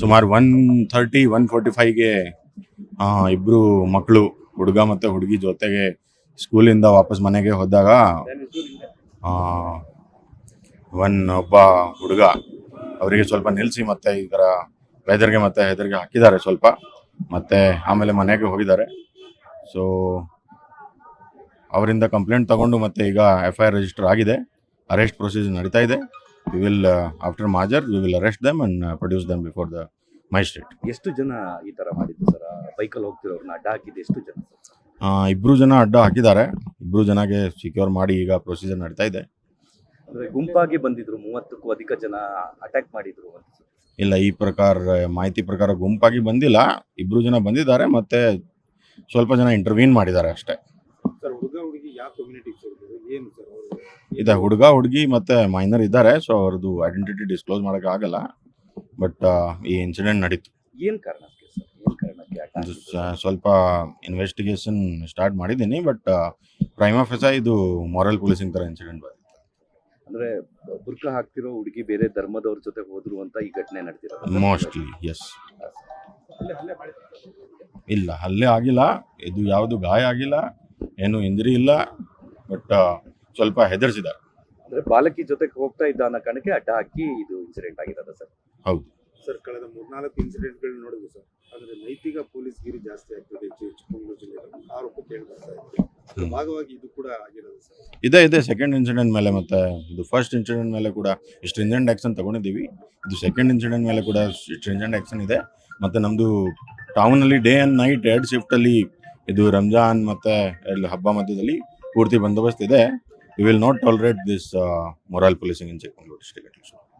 ಸುಮಾರು one thirty one forty ಫೈವ್ಗೆ ಇಬ್ಬರು ಮಕ್ಕಳು ಹುಡುಗ ಮತ್ತೆ ಹುಡುಗಿ ಜೊತೆಗೆ ಸ್ಕೂಲಿಂದ ವಾಪಸ್ ಮನೆಗೆ ಹೋದಾಗ ಒನ್ ಒಬ್ಬ ಹುಡುಗ ಅವರಿಗೆ ಸ್ವಲ್ಪ ನಿಲ್ಲಿಸಿ ಮತ್ತೆ ಈ ಥರ ವೆದರ್ಗೆ ಮತ್ತೆ ಹೆದರ್ಗೆ ಹಾಕಿದ್ದಾರೆ ಸ್ವಲ್ಪ. ಮತ್ತೆ ಆಮೇಲೆ ಮನೆಗೆ ಹೋಗಿದ್ದಾರೆ. ಸೊ ಅವರಿಂದ ಕಂಪ್ಲೇಂಟ್ ತಗೊಂಡು ಮತ್ತೆ ಈಗ ಎಫ್ ರಿಜಿಸ್ಟರ್ ಆಗಿದೆ. ಅರೆಸ್ಟ್ ಪ್ರೊಸೀಜರ್ ನಡೀತಾ ಇದೆ. We will after ಮಾಜರ್ we will arrest them and produce them before the magistrate ಎಷ್ಟು ಜನ ಈ ತರ ಮಾಡಿದ್ರು ಸರ್? ಬೈಕಲ್ಲಿ ಹೋಗ್ತಿರೋರ್ನ ಅಡ್ಡ ಹಾಕಿದ್ದು ಎಷ್ಟು ಜನ ಇಬ್ರು ಜನ ಅಡ್ಡ ಹಾಕಿದ್ದಾರೆ. ಇಬ್ರು ಜನಗೆ ಸಿಕ್ಯೂರ್ ಮಾಡಿ ಈಗ ಪ್ರೊಸೀಜರ್ ನಡೀತಾ ಇದೆ. ಅಂದ್ರೆ ಗುಂಪಾಗಿ ಬಂದಿದ್ರು ಮೂವತ್ತಕ್ಕೂ ಅಧಿಕ ಜನ ಅಟ್ಯಾಕ್ ಮಾಡಿದ್ರು. ಇಲ್ಲ ಈ ಪ್ರಕಾರ ಮಾಹಿತಿ ಪ್ರಕಾರ ಗುಂಪಾಗಿ ಬಂದಿಲ್ಲ. ಇಬ್ರು ಜನ ಬಂದಿದ್ದಾರೆ ಮತ್ತೆ ಸ್ವಲ್ಪ ಜನ ಇಂಟರ್ವ್ಯೂನ್ ಮಾಡಿದ್ದಾರೆ ಅಷ್ಟೇ. ಸರ್ ಹುಡುಗಿ ಯಾವ ಕಮ್ಯುನಿಟಿ ಸೇರಿದ್ರು ಏನು ಸರ್ ಅವರು? ಇದೆ ಹುಡುಗ ಹುಡುಗಿ ಮತ್ತೆ ಮೈನರ್ ಇದ್ದಾರೆ ಸೊ ಅವ್ರದ್ದು ಐಡೆಂಟಿಟಿ ಡಿಸ್ಕ್ಲೋಸ್ ಮಾಡಕ್ ಆಗಲ್ಲ. ಬಟ್ ಈ ಇನ್ಸಿಡೆಂಟ್ ನಡೀತು. ಏನು ಕಾರಣಕ್ಕೆ ಸರ್? ಏನು ಕಾರಣಕ್ಕೆ attack ಇದು ಸ- ಸ್ವಲ್ಪ ಇನ್ವೆಸ್ಟಿಗೇಷನ್ ಸ್ಟಾರ್ಟ್ ಮಾಡಿದ್ದೀನಿ ಬಟ್ ಪ್ರೈಮ್ ಆಫೀಸ ಇದು ಮಾರಲ್ ಪೊಲೀಸಿಂಗ್ ಥರ ಇನ್ಸಿಡೆಂಟ್ ಬಂದಿತ್ತು. ಅಂದ್ರೆ ಬುರ್ಕ ಹಾಕ್ತಿರೋ ಹುಡುಗಿ ಬೇರೆ ಧರ್ಮದವ್ರ ಜೊತೆ ಹೋದ್ರು ಅಂತ ಈ ಘಟನೆ ನಡೆದಿರೋದು ಮೋಸ್ಟ್ಲಿ ಎಸ್ ಇಲ್ಲ ಹಲ್ಲೆ ಆಗಿಲ್ಲ. ಇದು ಯಾವುದು ಗಾಯ ಆಗಿಲ್ಲ. ಏನು ಹಿಂದಿರಿ ಇಲ್ಲ ಬಟ್ ಸ್ವಲ್ಪ ಹೆದರ್ಸಿದ್ದಾರೆ. ಅಂದ್ರೆ ಬಾಲಕಿ ಜೊತೆಗೆ ಹೋಗ್ತಾ ಇದ್ದ ಅನ್ನೋ ಕಾರಣಕ್ಕೆ ಅಡ್ಡ ಹಾಕಿ ಇದು ಇನ್ಸಿಡೆಂಟ್ ಆಗಿರೋದ ಸರ್. ಹೌದು. ಸರ್ ಕಳೆದ ಮೂರ್ನಾಲ್ಕು ಇನ್ಸಿಡೆಂಟ್ಗಳು ನೋಡಿದ್ವಿ ಸರ್. ಅಂದ್ರೆ ನೈತಿಕ ಪೊಲೀಸ್ ಗಿರಿ ಜಾಸ್ತಿ ಆಗ್ತದೆ ಚಿಕ್ಕಮಗಳೂರು ಜಿಲ್ಲೆಯಲ್ಲಿ. ಆರೋಪ ಕೇಳಿ ಬರ್ತಾ ಭಾಗವಾಗಿ ಇದು ಕೂಡ ಆಗಿರೋದು ಸರ್. ಇದೆ ಇದೆ. ಸೆಕೆಂಡ್ ಇನ್ಸಿಡೆಂಟ್ ಮೇಲೆ ಮತ್ತೆ ಇದು ಫಸ್ಟ್ ಇನ್ಸಿಡೆಂಟ್ ಮೇಲೆ ಕೂಡ ಸ್ಟ್ರಿಂಜೆಂಟ್ ಆಕ್ಷನ್ ತಗೊಂಡಿದ್ದೀವಿ. ಇದು ಸೆಕೆಂಡ್ ಇನ್ಸಿಡೆಂಟ್ ಮೇಲೆ ಕೂಡ ಸ್ಟ್ರಿಂಜೆಂಟ್ ಆಕ್ಷನ್ ಇದೆ. ಮತ್ತು ನಮ್ಮದು ಟೌನಲ್ಲಿ ಡೇ ಅಂಡ್ ನೈಟ್ ಎರಡು ಶಿಫ್ಟಲ್ಲಿ ಇದು ರಂಜಾನ್ ಮತ್ತೆ ಎರಡು ಹಬ್ಬ ಮಧ್ಯದಲ್ಲಿ ಪೂರ್ತಿ ಬಂದೋಬಸ್ತ್ ಇದೆ. We will not tolerate this moral policing in Chikkamagaluru district